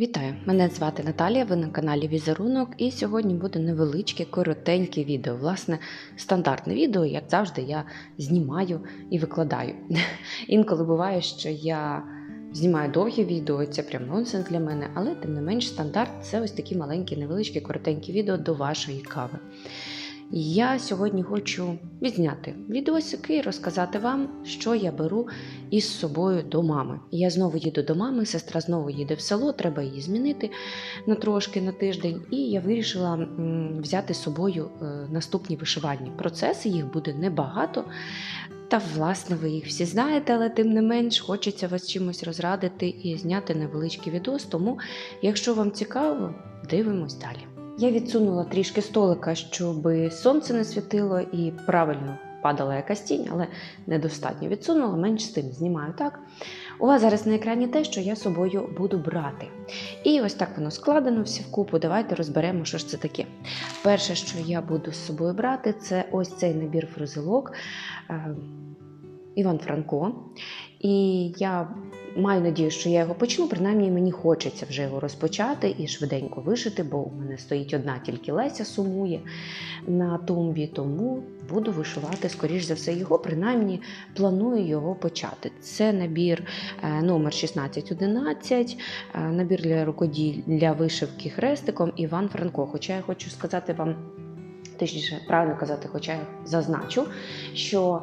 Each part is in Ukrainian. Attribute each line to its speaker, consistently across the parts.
Speaker 1: Вітаю! Мене звати Наталія, ви на каналі Візерунок, і сьогодні буде невеличке, коротеньке відео. Власне, стандартне відео, як завжди, я знімаю і викладаю. Інколи буває, що я знімаю довгі відео, це прям нонсенс для мене, але тим не менш стандарт це ось такі маленькі, невеличкі, коротенькі відео до вашої кави. Я сьогодні хочу відзняти відеосики і розказати вам, що я беру із собою до мами. Я знову їду до мами, сестра знову їде в село, треба її змінити на трошки на тиждень. І я вирішила взяти з собою е, наступні вишивальні процеси. Їх буде небагато. Та, власне, ви їх всі знаєте, але тим не менш хочеться вас чимось розрадити і зняти невеличкий відос. Тому, якщо вам цікаво, дивимось далі. Я відсунула трішки столика, щоб сонце не світило і правильно падала якась тінь, але недостатньо відсунула, менш з тим знімаю так. У вас зараз на екрані те, що я собою буду брати. І ось так воно складено всі вкупу. Давайте розберемо, що ж це таке. Перше, що я буду з собою брати, це ось цей набір фрузелок е, Іван Франко. І я маю надію, що я його почну. Принаймні мені хочеться вже його розпочати і швиденько вишити, бо у мене стоїть одна тільки Леся сумує на тумбі, тому буду вишивати, скоріш за все, його. Принаймні планую його почати. Це набір е, номер 1611, е, набір для рукоділь для вишивки хрестиком Іван Франко. Хоча я хочу сказати вам, точніше, правильно казати, хоча я зазначу, що.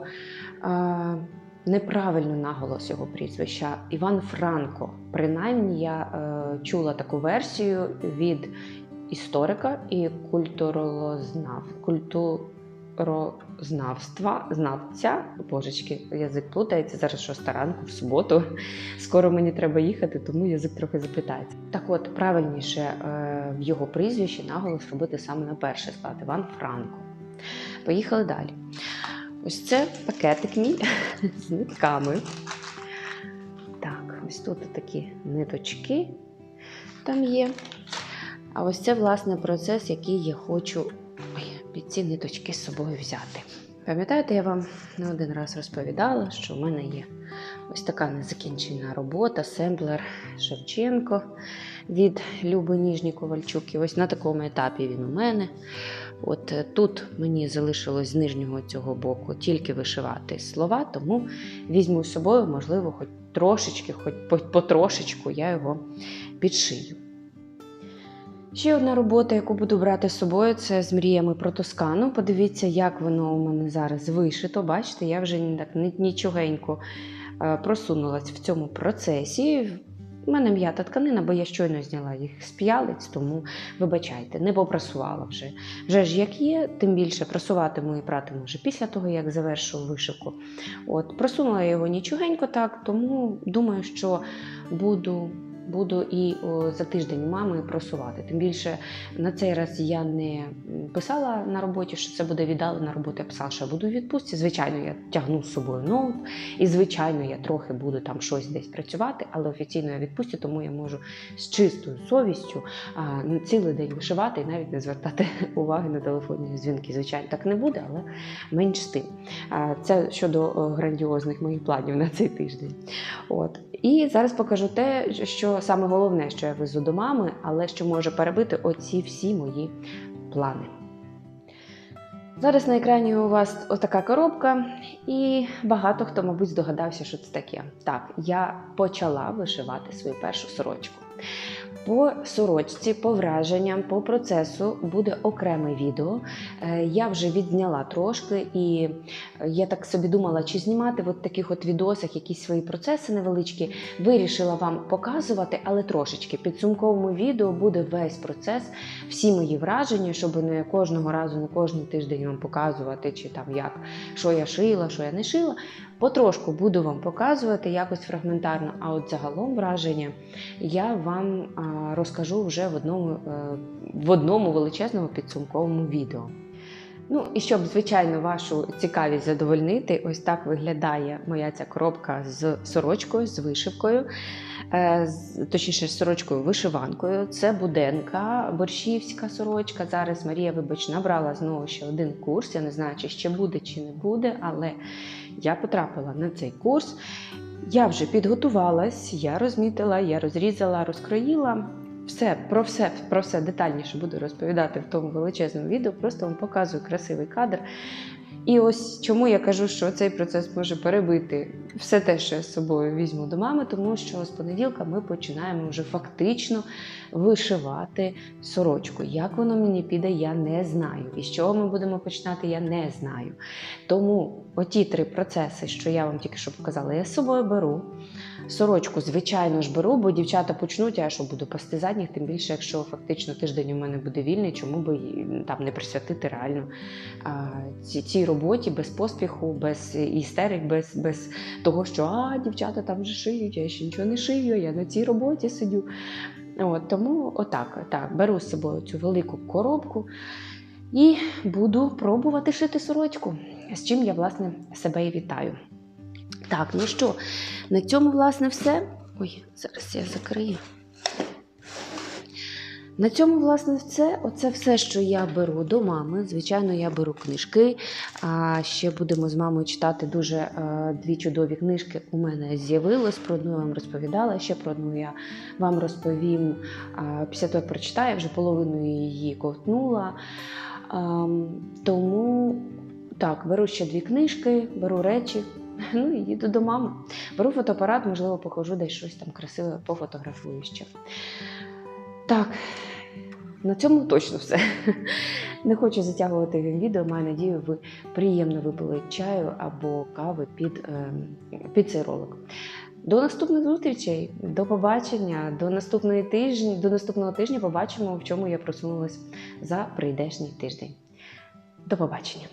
Speaker 1: Неправильно наголос його прізвища Іван Франко. Принаймні, я е, чула таку версію від історика і культуролознав, культурознавства, знавця. Божечки, язик плутається зараз шоста ранку в суботу. Скоро мені треба їхати, тому язик трохи заплітається. Так от, правильніше е, в його прізвищі наголос робити саме на перший склад Іван Франко. Поїхали далі. Ось це пакетик мій з нитками. Так, ось тут такі ниточки там є. А ось це, власне, процес, який я хочу ой, під ці ниточки з собою взяти. Пам'ятаєте, я вам не один раз розповідала, що в мене є ось така незакінчена робота, семплер Шевченко від Люби Ніжні Ковальчук. І ось на такому етапі він у мене. От е, тут мені залишилось з нижнього цього боку тільки вишивати слова, тому візьму з собою, можливо, хоч трошечки, хоч потрошечку я його підшию. Ще одна робота, яку буду брати з собою, це з мріями про Тоскану. Подивіться, як воно у мене зараз вишито. Бачите, я вже так нічогенько е, просунулась в цьому процесі. У мене м'ята тканина, бо я щойно зняла їх з п'ялиць, тому вибачайте, не попрасувала вже. Вже ж як є, тим більше прасуватиму і пратиму вже після того, як завершу вишивку. От, просунула я його нічогенько так, тому думаю, що буду. Буду і за тиждень мами просувати. Тим більше на цей раз я не писала на роботі, що це буде віддалена робота. Я писала, що я буду у відпустці. Звичайно, я тягну з собою ноут, і звичайно, я трохи буду там щось десь працювати, але офіційно я відпустці, тому я можу з чистою совістю цілий день вишивати і навіть не звертати уваги на телефонні дзвінки. Звичайно, так не буде, але менш з тим. Це щодо грандіозних моїх планів на цей тиждень. От. І зараз покажу те, що саме головне, що я везу до мами, але що може перебити оці всі мої плани. Зараз на екрані у вас отака коробка, і багато хто, мабуть, здогадався, що це таке. Так, я почала вишивати свою першу сорочку. По сорочці, по враженням, по процесу буде окреме відео. Е, Я вже відзняла трошки, і я так собі думала, чи знімати в таких от відосах якісь свої процеси невеличкі. Вирішила вам показувати, але трошечки. Підсумковому відео буде весь процес, всі мої враження, щоб не кожного разу, не кожен тиждень вам показувати, чи там як, що я шила, що я не шила. Потрошку буду вам показувати якось фрагментарно, а от загалом враження я вам розкажу вже в одному, е, в одному величезному підсумковому відео. Ну і щоб, звичайно, вашу цікавість задовольнити, ось так виглядає моя ця коробка з сорочкою, з вишивкою, е, точніше, з сорочкою вишиванкою. Це буденка, борщівська сорочка. Зараз Марія, вибач, набрала знову ще один курс. Я не знаю, чи ще буде, чи не буде, але я потрапила на цей курс. Я вже підготувалась, я розмітила, я розрізала, розкроїла. все про все про все детальніше буду розповідати в тому величезному відео. Просто вам показую красивий кадр. І ось чому я кажу, що цей процес може перебити все те, що я з собою візьму до мами, тому що з понеділка ми починаємо вже фактично вишивати сорочку. Як воно мені піде, я не знаю. І з чого ми будемо починати, я не знаю. Тому оті три процеси, що я вам тільки що показала, я з собою беру. Сорочку, звичайно ж, беру, бо дівчата почнуть, а я що буду пасти задніх, тим більше, якщо фактично тиждень у мене буде вільний, чому би там не присвятити реально а, ці- цій роботі без поспіху, без істерик, без, без того, що а, дівчата там вже шиють, я ще нічого не шию, я на цій роботі сидю. От, тому отак, так, беру з собою цю велику коробку і буду пробувати шити сорочку, з чим я, власне, себе і вітаю. Так, ну що, на цьому, власне, все. Ой, зараз я закрию. На цьому, власне, все. Оце все, що я беру до мами. Звичайно, я беру книжки. А ще будемо з мамою читати дуже е, дві чудові книжки. У мене з'явилось. Про одну я вам розповідала. Ще про одну я вам розповім. Після того, як прочитаю, вже половину її ковтнула. Ем, тому так, беру ще дві книжки, беру речі. Ну і їду до мами. Беру фотоапарат, можливо, покажу десь щось там красиве, пофотографую ще. Так, на цьому точно все. Не хочу затягувати відео. Маю надію, ви приємно випили чаю або кави під, ем, під цей ролик. До наступних зустрічей, до побачення, до наступної тижні, до наступного тижня побачимо, в чому я просунулась за прийдешній тиждень. До побачення!